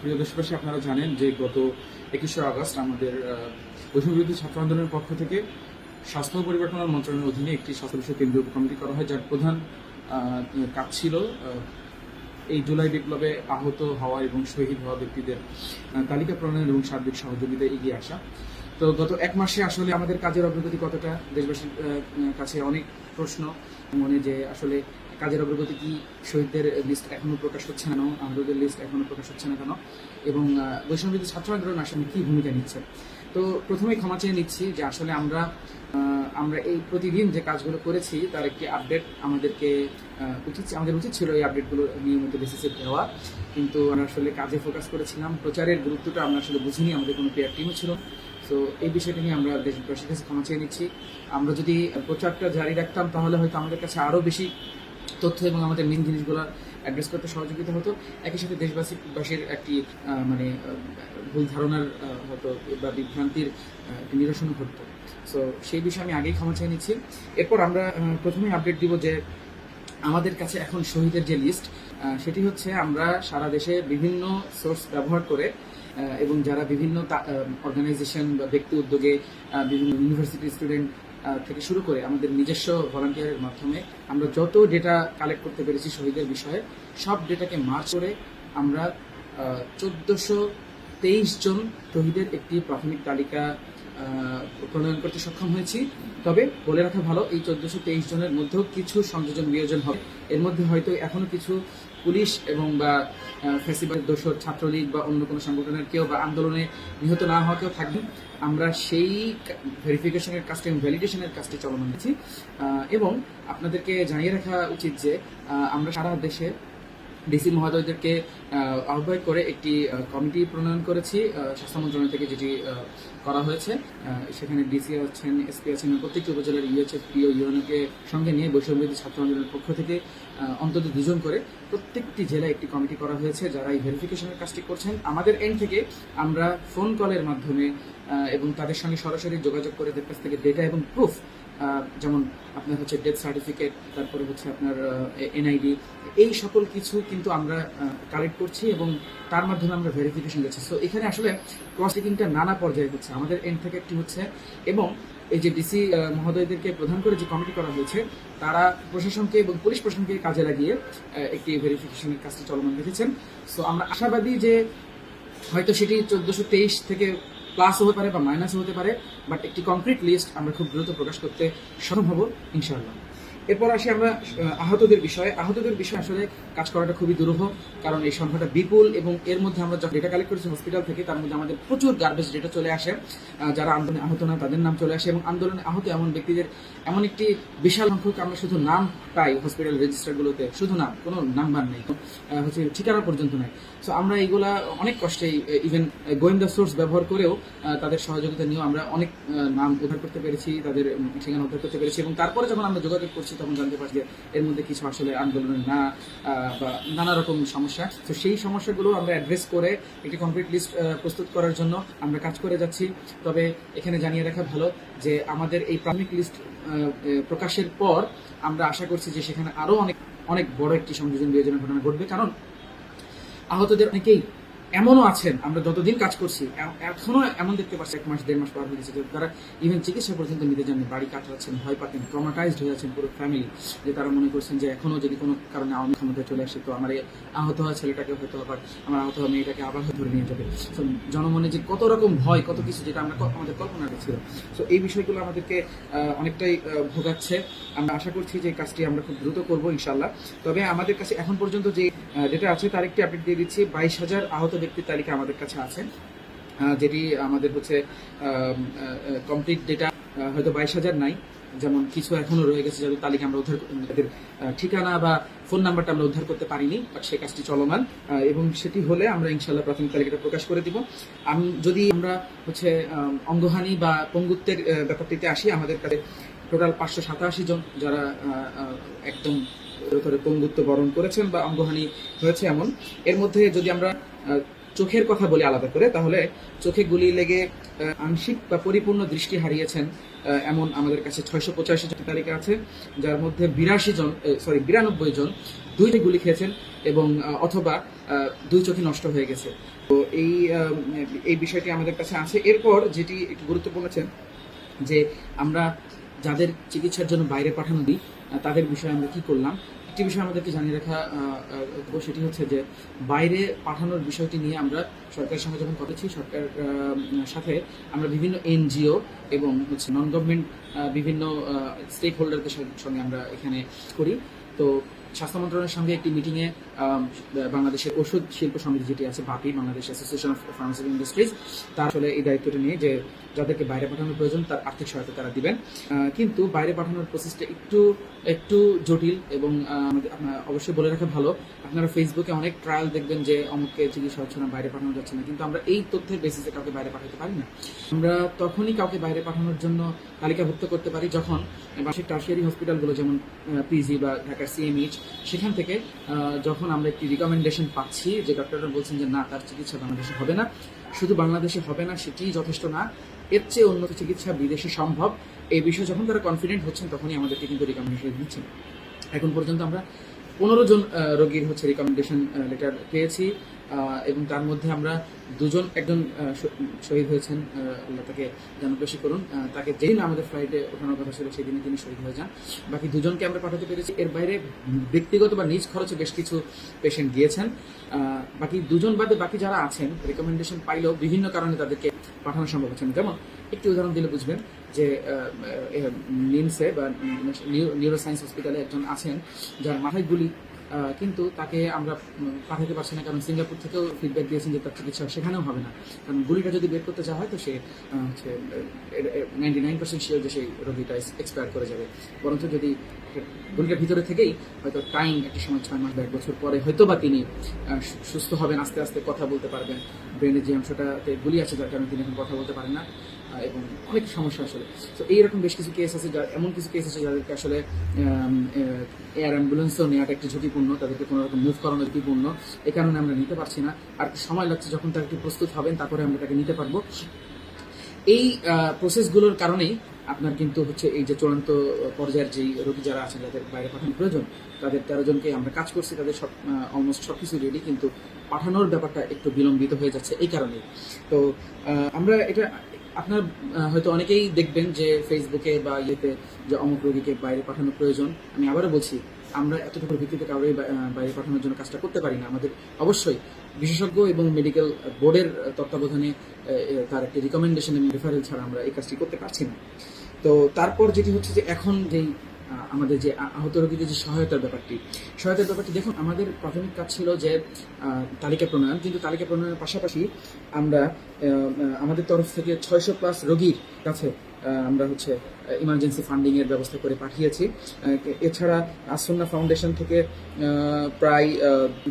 প্রিয় দেশবাসী, আপনারা জানেন যে গত একুশে আগস্ট আমাদের বৈষম্যবিরোধী ছাত্র আন্দোলনের পক্ষ থেকে স্বাস্থ্য পরিবার মন্ত্রণালয়ের অধীনে একটি স্বাস্থ্য বিষয় কেন্দ্রীয় কমিটি করা হয়, যার প্রধান কাজ ছিল এই জুলাই বিপ্লবে আহত হওয়া এবং শহীদ হওয়া ব্যক্তিদের তালিকা প্রণয়ন এবং সার্বিক সহযোগিতায় এগিয়ে আসা। তো গত এক মাসে আসলে আমাদের কাজের অগ্রগতি কতটা? দেশবাসীর কাছে অনেক প্রশ্ন মনে যে আসলে কাজের অগ্রগতি কি শহীদদের লিস্ট এখনও প্রকাশ হচ্ছে না কেন আহতদের লিস্ট এখনও প্রকাশ হচ্ছে না কেন? এবং আহ, ছাত্র আন্দোলন আসলে কি ভূমিকা নিচ্ছে? তো প্রথমেই ক্ষমা চেয়ে নিচ্ছি যে আসলে আমরা আমরা এই প্রতিদিন যে কাজগুলো করেছি তার একটি আপডেট আমাদেরকে উচিত আমাদের উচিত ছিল এই আপডেটগুলো নিয়মিত বেসিসে দেওয়া। কিন্তু আমরা আসলে কাজে ফোকাস করেছিলাম। প্রচারের গুরুত্বটা আমরা আসলে বুঝিনি আমাদের কোনো পেয়ার টিমও ছিল। তো এই বিষয়টা নিয়ে আমরা দেশবাসীর কাছে ক্ষমা চেয়ে নিচ্ছি। আমরা যদি প্রচারটা জারি রাখতাম তাহলে হয়তো আমাদের কাছে আরও বেশি তথ্য এবং আমাদের মেন জিনিসগুলো অ্যাড্রেস করতে সহযোগিতা হতো। একই সাথে দেশবাসী বাসীর একটি মানে ভুল ধারণার আহ, হতো বা বিভ্রান্তির নিরসন ঘটতো। সো সেই বিষয়ে আমি আগেই ক্ষমা চেয়ে নিচ্ছি। এরপর আমরা প্রথমেই আপডেট দিব যে আমাদের কাছে এখন শহীদের যে লিস্ট সেটি হচ্ছে আমরা সারা দেশে বিভিন্ন সোর্স ব্যবহার করে এবং যারা বিভিন্ন অর্গানাইজেশন বা ব্যক্তি উদ্যোগে বিভিন্ন ইউনিভার্সিটি স্টুডেন্ট থেকে শুরু করে আমাদের নিজস্ব ভলান্টিয়ারের মাধ্যমে আমরা যত ডেটা কালেক্ট করতে পেরেছি শহীদের বিষয়ে, সব ডেটাকে মার্চ করে আমরা চোদ্দোশো তেইশ জন শহীদের একটি প্রাথমিক তালিকা প্রণয়ন করতে সক্ষম হয়েছি। তবে বলে রাখা ভালো, এই চোদ্দশো তেইশ জনের মধ্যেও কিছু সংযোজন বিয়োজন হবে। এর মধ্যে হয়তো এখনও কিছু পুলিশ এবং বা ফেসিবাল দোষর ছাত্রলীগ বা অন্য কোনো সংগঠনের কেউ বা আন্দোলনে নিহত না হওয়া কেউ থাকবে। আমরা সেই ভেরিফিকেশনের কাজটি এবং ভ্যালিডেশনের কাজটি চলমান আছি এবং আপনাদেরকে জানিয়ে রাখা উচিত যে আমরা সারা দেশে ডিসি মহোদয়দেরকে আহ, আহ্বায়ক করে একটি কমিটি প্রণয়ন করেছি স্বাস্থ্য মন্ত্রণালয় থেকে যেটি করা হয়েছে। সেখানে ডিসি আছেন এসপি আছেন প্রত্যেকটি উপজেলার ইউএচএফ পিও ইউএনকে সঙ্গে নিয়ে বৈষম্যবিরোধী ছাত্র আন্দোলনের পক্ষ থেকে অন্তত দুজন করে প্রত্যেকটি জেলায় একটি কমিটি করা হয়েছে যারা এই ভেরিফিকেশনের কাজটি করছেন। আমাদের এন্ড থেকে আমরা ফোন কলের মাধ্যমে এবং তাদের সঙ্গে সরাসরি যোগাযোগ করে তাদের কাছ থেকে ডেটা এবং প্রুফ যেমন আপনার হচ্ছে ডেথ সার্টিফিকেট তারপরে হচ্ছে আপনার এনআইডি এই সকল কিছু কিন্তু আমরা কালেক্ট করছি এবং তার মাধ্যমে আমরা ভেরিফিকেশন দিচ্ছি। সো এখানে আসলে ক্রস চেকিংটা নানা পর্যায়ে হচ্ছে। আমাদের এন্ড থেকে একটি হচ্ছে এবং এই যে ডিসি মহোদয়দেরকে প্রধান করে যে কমিটি করা হয়েছে, তারা প্রশাসনকে এবং পুলিশ প্রশাসনকে কাজে লাগিয়ে একটি ভেরিফিকেশনের কাজটি চলমান রেখেছেন। সো আমরা আশাবাদী যে হয়তো সেটি চোদ্দশো তেইশ থেকে প্লাসও হতে পারে বা মাইনাসও হতে পারে বাট একটি কংক্রিট লিস্ট আমরা খুব দ্রুত প্রকাশ করতে সক্ষম হব, ইনশাআল্লাহ। এরপর আসি আমরা আহতদের বিষয়ে। আহতদের বিষয়ে আসলে কাজ করাটা খুবই দুরূহ, কারণ এই সংখ্যাটা বিপুল এবং এর মধ্যে আমরা যখন ডেটা কালেক্ট করেছি হসপিটাল থেকে, তার মধ্যে আমাদের প্রচুর গার্বেজ ডেটা চলে আসে। যারা আন্দোলনে আহত না তাদের নাম চলে আসে এবং আন্দোলনে আহত এমন ব্যক্তিদের এমন একটি বিশাল সংখ্যক আমরা শুধু নাম পাই হসপিটাল রেজিস্টারগুলোতে শুধু নাম, কোনো নাম্বার নেই হচ্ছে ঠিকানা পর্যন্ত নাই। সো আমরা এইগুলা অনেক কষ্টেই ইভেন গোয়েন্দা সোর্স ব্যবহার করেও তাদের সহযোগিতা নিয়েও আমরা অনেক নাম উদ্ধার করতে পেরেছি, তাদের ঠিকানা উদ্ধার করতে পেরেছি এবং তারপরে যখন আমরা যোগাযোগ করছি তখন জানতে পারছি যে এর মধ্যে কিছু আসলে আন্দোলনের না বা নানা রকম সমস্যা। তো সেই সমস্যাগুলো আমরা অ্যাড্রেস করে একটি কমপ্লিট লিস্ট প্রস্তুত করার জন্য আমরা কাজ করে যাচ্ছি। তবে এখানে জানিয়ে রাখা ভালো যে আমাদের এই প্রাথমিক লিস্ট প্রকাশের পর আমরা আশা করছি যে সেখানে আরও অনেক অনেক বড় একটি সংযোজন বিয়োজনের ঘটনা ঘটবে। কারণ আহতদের অনেকেই এমনও আছেন আমরা যতদিন কাজ করছি এখনও এমন দেখতে পাচ্ছি এক মাস দেড় মাস পার হয়ে গেছে যে তারা ইভেন চিকিৎসা পর্যন্ত নিতে যাননি বাড়ি কাটাচ্ছেন ভয় পাচ্ছেন ট্রমাটাইজড হয়ে যাচ্ছেন পুরো ফ্যামিলি যে তারা মনে করছেন যে এখনও যদি কোনো কারণে আওয়ামী ক্ষমতায় চলে আসে তো আমার আহত হওয়া ছেলেটাকে হয়তো আবার আমার আহত হওয়া মেয়েটাকে আবার ধরে নিয়ে যাবে। So, জনমনে যে কত রকম ভয় কত কিছু যেটা আমরা আমাদের কল্পনাতে ছিল। সো এই বিষয়গুলো আমাদেরকে অনেকটাই ভোগাচ্ছে। আমরা আশা করছি যে কাজটি আমরা খুব দ্রুত করব ইনশাল্লাহ তবে আমাদের কাছে এখন পর্যন্ত যে যেটা আছে তার একটি আপডেট দিয়ে দিচ্ছি। বাইশ হাজার আহত ব্যক্তির তালিকা আমাদের কাছে আছে। যেটি আমাদের হচ্ছে কমপ্লিট ডেটা হয়তো বাইশ হাজার নাই। যেমন কিছু এখনও রয়ে গেছে যাদের তালিকা আমরা উদ্ধার তাদের ঠিকানা বা ফোন নাম্বারটা আমরা উদ্ধার করতে পারিনি, বাট সেই কাজটি চলমান। এবং সেটি হলে আমরা ইনশাল্লাহ প্রাথমিক তালিকাটা প্রকাশ করে দিব। আমি, যদি আমরা হচ্ছে অঙ্গহানি বা পঙ্গুত্বের ব্যাপারটিতে আসি, আমাদের কাছে টোটাল পাঁচশো সাতাশি জন যারা একদম করে পঙ্গুত্ব বরণ করেছেন বা অঙ্গহানি হয়েছে এমন। এর মধ্যে যদি আমরা চোখের কথা বলি আলাদা করে, তাহলে চোখে গুলি লেগে আংশিক বা পরিপূর্ণ দৃষ্টি হারিয়েছেন এমন আমাদের কাছে ছয়শো পঁচাশি জন তালিকা আছে, যার মধ্যে বিরাশি জন সরি বিরানব্বই জন দুইটি গুলি খেয়েছেন এবং অথবা দুই চোখে নষ্ট হয়ে গেছে। তো এই এই বিষয়টি আমাদের কাছে আছে। এরপর যেটি একটু গুরুত্বপূর্ণ আছে যে আমরা যাদের চিকিৎসার জন্য বাইরে পাঠানো দিই তাদের বিষয়ে আমরা কি করলাম? একটি বিষয় আমাদেরকে জানিয়ে রাখা সেটি হচ্ছে যে, বাইরে পাঠানোর বিষয়টি নিয়ে আমরা সরকারের সঙ্গে যখন করেছি সরকার সাথে আমরা বিভিন্ন এনজিও এবং হচ্ছে নন গভর্নমেন্ট বিভিন্ন স্টেক হোল্ডারদের সঙ্গে আমরা এখানে করি। তো স্বাস্থ্য মন্ত্রণালয়ের সঙ্গে একটি মিটিংয়ে বাংলাদেশের ওষুধ শিল্প সমিতি যেটি আছে BAPI Bangladesh association of pharmaceutical industries তার আসলে এই দায়িত্বটা নিয়ে যে যাদেরকে বাইরে পাঠানোর প্রয়োজন তার আর্থিক সহায়তা তারা দিবেন। কিন্তু বাইরে পাঠানোর প্রসেসটা একটু একটু জটিল এবং আপনার- অবশ্যই বলে রাখা ভালো। আপনারা ফেসবুকে অনেক ট্রায়াল দেখবেন যে অমুককে চিকিৎসা হচ্ছে না বাইরে পাঠানো যাচ্ছে না কিন্তু আমরা এই তথ্যের বেসিসে কাউকে বাইরে পাঠাতে পারি না। আমরা তখনই কাউকে বাইরে পাঠানোর জন্য তালিকাভুক্ত করতে পারি যখন বার্ষিক টার্সিয়ারি হসপিটালগুলো যেমন পিজি বা ঢাকার সিএমএইচ সেখান থেকে আহ, যখন আমরা একটি রিকমেন্ডেশন পাচ্ছি যে ডক্টররা বলছেন যে না, তার চিকিৎসা বাংলাদেশে হবে না। শুধু বাংলাদেশে হবে না সেটি যথেষ্ট না। এর চেয়ে উন্নত চিকিৎসা বিদেশে সম্ভব। এই বিষয়ে যখন তারা কনফিডেন্ট হচ্ছেন, তখনই আমাদেরকে কিন্তু রিকমেন্ডেশন দিচ্ছেন। এখন পর্যন্ত আমরা পনেরো জন রোগীর হচ্ছে রিকমেন্ডেশন লেটার পেয়েছি। এবং তার মধ্যে আমরা দুজন, একজন শহীদ হয়েছেন আল্লাহ তাকে যেন বেশি করুন তাকে যেদিন আমাদের ফ্লাইটে ওঠানোর কথা ছিল, সেদিনই তিনি শহীদ হয়ে যান। বাকি দুজনকে আমরা পাঠাতে পেরেছি। এর বাইরে ব্যক্তিগত বা নিজ খরচে বেশ কিছু পেশেন্ট গিয়েছেন। বাকি দুজন বাদে বাকি যারা আছেন রেকমেন্ডেশন পাইলেও বিভিন্ন কারণে তাদেরকে পাঠানো সম্ভব হচ্ছে না। যেমন একটি উদাহরণ দিলে বুঝবেন যে নিমসে বা নিউরো সায়েন্স হসপিটালে একজন আছেন, যার মাথায় গুলি কিন্তু তাকে আমরা পাঠাতে পারছি না, কারণ সিঙ্গাপুর থেকেও ফিডব্যাক দিয়েছেন যে তার চিকিৎসা সেখানেও হবে না। কারণ গুলিটা যদি বের করতে যাওয়া হয়, তো সে হচ্ছে নাইনটি নাইন পার্সেন্ট শিওর যে সেই রোগীটা এক্সপায়ার করে যাবে। বরঞ্চ যদি গুলিটার ভিতরে থেকেই হয়তো টাইম একটা সময় ছয় মাস বা এক বছর পরে হয়তো বা তিনি সুস্থ হবেন, আস্তে আস্তে কথা বলতে পারবেন। ব্রেনের যে অংশটাতে গুলি আছে, যার কারণে তিনি এখন কথা বলতে পারেন না। এবং অনেক সমস্যা আসলে। তো এইরকম বেশ কিছু কেস আছে এমন কিছু কেস আছে যাদেরকে আসলে এয়ার অ্যাম্বুলেন্সও নেওয়াটা একটু ঝুঁকিপূর্ণ, তাদেরকে কোনো রকম মুভ করানো ঝুঁকিপূর্ণ। এই কারণে আমরা নিতে পারছি না। আর সময় লাগছে যখন তারা একটু প্রস্তুত হবেন, তারপরে আমরা তাকে নিতে পারব। এই প্রসেসগুলোর কারণেই আপনার কিন্তু হচ্ছে এই যে চূড়ান্ত পর্যায়ের যেই রোগী যারা আছেন, যাদের বাইরে পাঠানোর প্রয়োজন, তাদের তেরো জনকে আমরা কাজ করছি, তাদের সব অলমোস্ট সব কিছু রেডি কিন্তু পাঠানোর ব্যাপারটা একটু বিলম্বিত হয়ে যাচ্ছে এই কারণেই। তো আমরা এটা আপনার হয়তো অনেকেই দেখবেন যে ফেসবুকে বা ইয়েতে যে অমুক রোগীকে বাইরে পাঠানোর প্রয়োজন। আমি আবারও বলছি, আমরা এতটুকু ভিত্তিতে কাউরে বাইরে পাঠানোর জন্য কাজটা করতে পারি না। আমাদের অবশ্যই বিশেষজ্ঞ এবং মেডিকেল বোর্ডের তত্ত্বাবধানে তার একটি রিকমেন্ডেশন এবং রেফারেল ছাড়া আমরা এই কাজটি করতে পারছি না। তো তারপর যেটি হচ্ছে যে এখন যেই আমাদের যে আহত রোগীদের যে সহায়তার ব্যাপারটি। সহায়তার ব্যাপারটি দেখুন, আমাদের প্রাথমিক কাজ ছিল যে তালিকা প্রণয়ন, কিন্তু তালিকা প্রণয়নের পাশাপাশি আমরা আমাদের তরফ থেকে ছয়শো প্লাস রোগীর কাছে আমরা হচ্ছে ইমার্জেন্সি ফান্ডিং এর ব্যবস্থা করে পাঠিয়েছি। এছাড়া আসন্না ফাউন্ডেশন থেকে প্রায়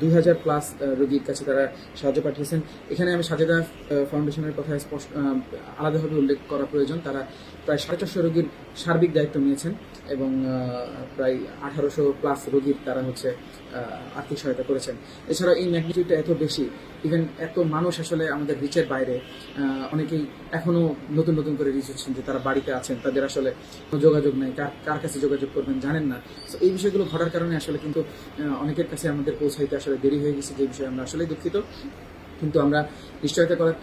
দুই হাজার প্লাস রোগীর কাছে তারা সাহায্য পাঠিয়েছেন। এখানে আমি সাজেদা ফাউন্ডেশনের কথা স্পষ্ট আলাদাভাবে উল্লেখ করা প্রয়োজন। তারা প্রায় সাড়ে চারশো রোগীর সার্বিক দায়িত্ব নিয়েছেন এবং প্রায় আঠারোশো প্লাস রোগীর তারা হচ্ছে আর্থিক সহায়তা করেছেন। এছাড়া এই ম্যাগনিটিউডটা এত বেশি ইভেন এত মানুষ আসলে আমাদের রিচের বাইরে অনেকেই এখনও নতুন নতুন করে রিচ হচ্ছেন যে তারা বাড়িতে আছেন, তাদের আসলে কোনো যোগাযোগ নেই, কার কাছে যোগাযোগ করবেন জানেন না। তো এই বিষয়গুলো ঘটার কারণে আসলে কিন্তু অনেকের কাছে আমাদের পৌঁছাইতে আসলে দেরি হয়ে গেছে, যে বিষয়ে আমরা আসলে দুঃখিত। কিন্তু আমরা নিশ্চয়তা করার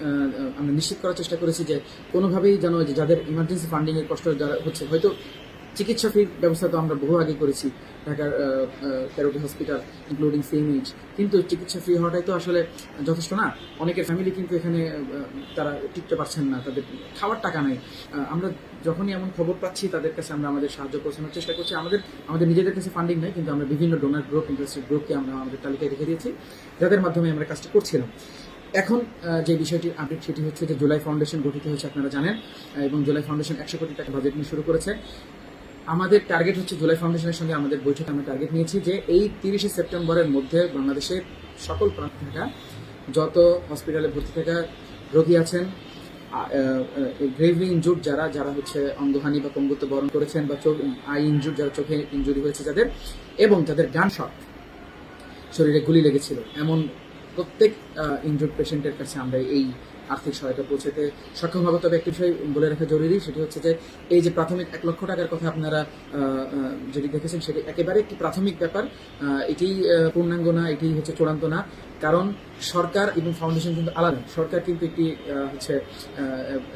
আমরা নিশ্চিত করার চেষ্টা করেছি যে কোনোভাবেই যেন যাদের ইমার্জেন্সি ফান্ডিংয়ের কষ্ট যারা হচ্ছে, হয়তো চিকিৎসা ফির ব্যবস্থা তো আমরা বহু আগে করেছি, ঢাকার ক্যারোটি হসপিটাল ইনক্লুডিং সিএমএইচ কিন্তু চিকিৎসা ফ্রি হওয়াটাই তো আসলে যথেষ্ট না। অনেকের ফ্যামিলি কিন্তু এখানে তারা টিকতে পারছেন না, তাদের খাওয়ার টাকা নেই। আমরা যখনই এমন খবর পাচ্ছি, তাদের কাছে আমরা আমাদের সাহায্য পৌঁছানোর চেষ্টা করছি। আমাদের আমাদের নিজেদের কাছে ফান্ডিং নেই, কিন্তু আমরা বিভিন্ন ডোনার গ্রুপ ইন্টারেস্টেড গ্রুপকে আমরা আমাদের তালিকায় রেখে দিয়েছি, যাদের মাধ্যমে আমরা কাজটা করছিলাম। এখন যে বিষয়টির আপডেট সেটি হচ্ছে যে জুলাই ফাউন্ডেশন গঠিত হয়েছে, আপনারা জানেন এবং জুলাই ফাউন্ডেশন একশো কোটি টাকা বাজেট নিয়ে শুরু করেছে। আমাদের টার্গেট হচ্ছে জুলাই ফাউন্ডেশনের সঙ্গে আমাদের বৈঠকে আমরা টার্গেট নিয়েছি যে এই তিরিশে সেপ্টেম্বরের মধ্যে বাংলাদেশের সকল প্রান্তে থাকা, যত হসপিটালে ভর্তি থাকা রোগী আছেন গ্রেভলি ইনজুর্ড যারা যারা হচ্ছে অঙ্গহানি বা পঙ্গুত্ব বরণ করেছেন বা চোখ আই ইনজুর্ড যারা চোখে ইনজুরি হয়েছে যাদের, এবং যাদের গান শট শরীরে গুলি লেগেছিল। এমন প্রত্যেক ইনজুর্ড পেশেন্টের কাছে আমরা এই আর্থিক সহায়তা পৌঁছাতে সক্ষম হবে। তবে একটি বিষয় বলে রাখা জরুরি, সেটি হচ্ছে যে এই যে প্রাথমিক এক লক্ষ টাকার কথা আপনারা যেটি দেখেছেন, সেটি একেবারে একটি প্রাথমিক ব্যাপার। এটি পূর্ণাঙ্গ না, এটি হচ্ছে চূড়ান্ত না। কারণ সরকার এবং ফাউন্ডেশন কিন্তু আলাদা। সরকার কিন্তু একটি হচ্ছে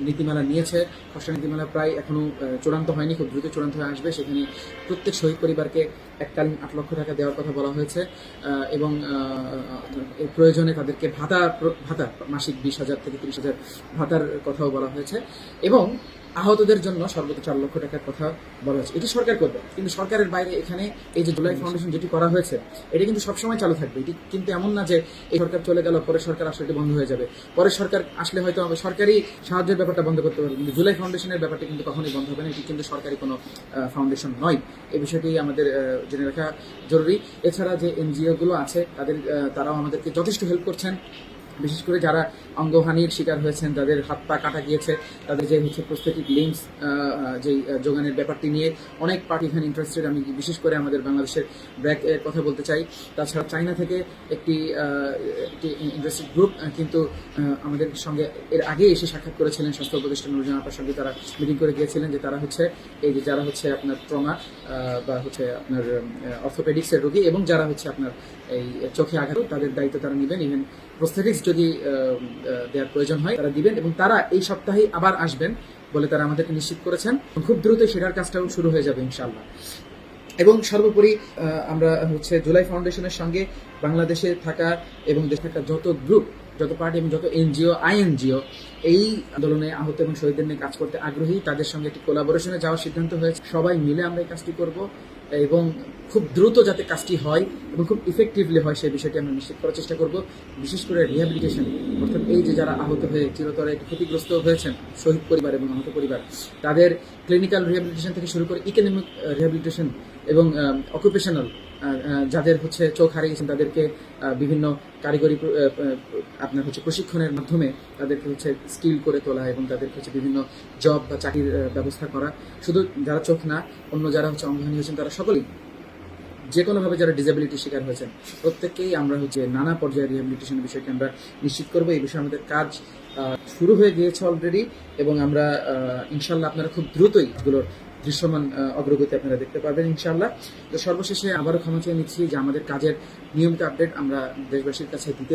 নীতিমালা নিয়েছে। খসড়া নীতিমালা প্রায় এখনও চূড়ান্ত হয়নি। খুব দ্রুত চূড়ান্ত হয়ে আসবে। সেখানে প্রত্যেক শহীদ পরিবারকে এককালীন আট লক্ষ টাকা দেওয়ার কথা বলা হয়েছে। এবং প্রয়োজনে তাদেরকে ভাতা ভাতা, মাসিক বিশ হাজার থেকে তিরিশ হাজার ভাতার কথাও বলা হয়েছে। এবং আহতদের জন্য সর্বোচ্চ চার লক্ষ টাকার কথা বলা হয়েছে। এটি সরকার করবে, কিন্তু সরকারের বাইরে এখানে এই যে জুলাই ফাউন্ডেশন যেটি করা হয়েছে, এটি কিন্তু সবসময় চালু থাকবে। এটি কিন্তু এমন না যে এই সরকার চলে গেল, পরে সরকার আসলে এটি বন্ধ হয়ে যাবে। পরে সরকার আসলে হয়তো আমরা সরকারি সাহায্যের ব্যাপারটা বন্ধ করতে পারবে, কিন্তু জুলাই ফাউন্ডেশনের ব্যাপারটা কিন্তু কখনোই বন্ধ হবে না। এটি কিন্তু সরকারি কোনো ফাউন্ডেশন নয়। এই বিষয়টি আমাদের জেনে রাখা জরুরি। এছাড়া যে এনজিওগুলো আছে, তাদের তারাও আমাদেরকে যথেষ্ট হেল্প করছেন। বিশেষ করে যারা অঙ্গহানির শিকার হয়েছেন যাদের হাত পা কাটা গিয়েছে, তাদের যে হচ্ছে প্রস্থেটিক লিঙ্কস যে যোগানের ব্যাপারটি নিয়ে অনেক পার্টি এখানে ইন্টারেস্টেড আমি বিশেষ করে আমাদের বাংলাদেশের ব্র্যাক এর কথা বলতে চাই। তাছাড়া চায়না থেকে একটি একটি ইন্টারেস্টেড গ্রুপ কিন্তু আমাদের সঙ্গে এর আগে এসে সাক্ষাৎ করেছিলেন স্বাস্থ্য উপদেষ্টা নুরজান আপার সঙ্গে। তারা মিটিং করে গিয়েছিলেন যে তারা হচ্ছে, এই যে যারা হচ্ছে আপনার ট্রমা বা হচ্ছে আপনার অর্থোপেডিক্সের রোগী এবং যারা হচ্ছে আপনার এই চোখে আঘাত, তাদের দায়িত্ব তারা নেবেন। ইভেন প্রস্থেটিক্স যদি দেওয়ার প্রয়োজন হয়, তারা দিবেন এবং তারা এই সপ্তাহেই আবার আসবেন বলে তারা আমাদেরকে নিশ্চিত করেছেন। খুব দ্রুত সেটার কাজটাও শুরু হয়ে যাবে, ইনশাআল্লাহ। এবং সর্বোপরি আমরা হচ্ছে জুলাই ফাউন্ডেশনের সঙ্গে বাংলাদেশে থাকা এবং দেশে থাকা যত গ্রুপ, যত পার্টি এবং যত এনজিও, আইএনজিও, এই আন্দোলনে আহত এবং শহীদদের নিয়ে কাজ করতে আগ্রহী, তাদের সঙ্গে একটি কোলাবোরেশনে যাওয়ার সিদ্ধান্ত হয়েছে। সবাই মিলে আমরা এই কাজটি করব। এবং খুব দ্রুত যাতে কাজটি হয় এবং খুব ইফেক্টিভলি হয় সেই বিষয়টি আমরা নিশ্চিত করার চেষ্টা করব। বিশেষ করে রিহ্যাবিলিটেশন অর্থাৎ এই যে যারা আহত হয়ে চিরতরে একটু ক্ষতিগ্রস্ত হয়েছেন, শহীদ পরিবার এবং আহত পরিবার, তাদের ক্লিনিক্যাল রিহ্যাবিলিটেশন থেকে শুরু করে ইকোনমিক রিহ্যাবিলিটেশন এবং অকুপেশনাল যাদের হচ্ছে চোখ হারিয়েছেন তাদেরকে বিভিন্ন কারিগরি আপনার হচ্ছে প্রশিক্ষণের মাধ্যমে তাদেরকে হচ্ছে স্কিল করে তোলা এবং তাদেরকে হচ্ছে বিভিন্ন জব বা চাকরির ব্যবস্থা করা। শুধু যারা চোখ না, অন্য যারা হচ্ছে অঙ্গহানি হয়েছেন, তারা সকলেই যে কোনোভাবে যারা ডিসেবিলিটি শিকার হয়েছেন, প্রত্যেককেই আমরা হচ্ছে নানা পর্যায়ে রিহ্যাবিলিটেশনের বিষয়টি আমরা নিশ্চিত করব। এই বিষয়ে আমাদের কাজ শুরু হয়ে গিয়েছে অলরেডি এবং আমরা ইনশাল্লাহ আপনারা খুব দ্রুতই এগুলোর দৃশ্যমান অগ্রগতি আপনারা দেখতে পাবেন ইনশাল্লাহ তো সর্বশেষে আবারও ক্ষমা চেয়ে নিচ্ছি যে আমাদের কাজের নিয়মিত আপডেট আমরা দেশবাসীর কাছে দিতে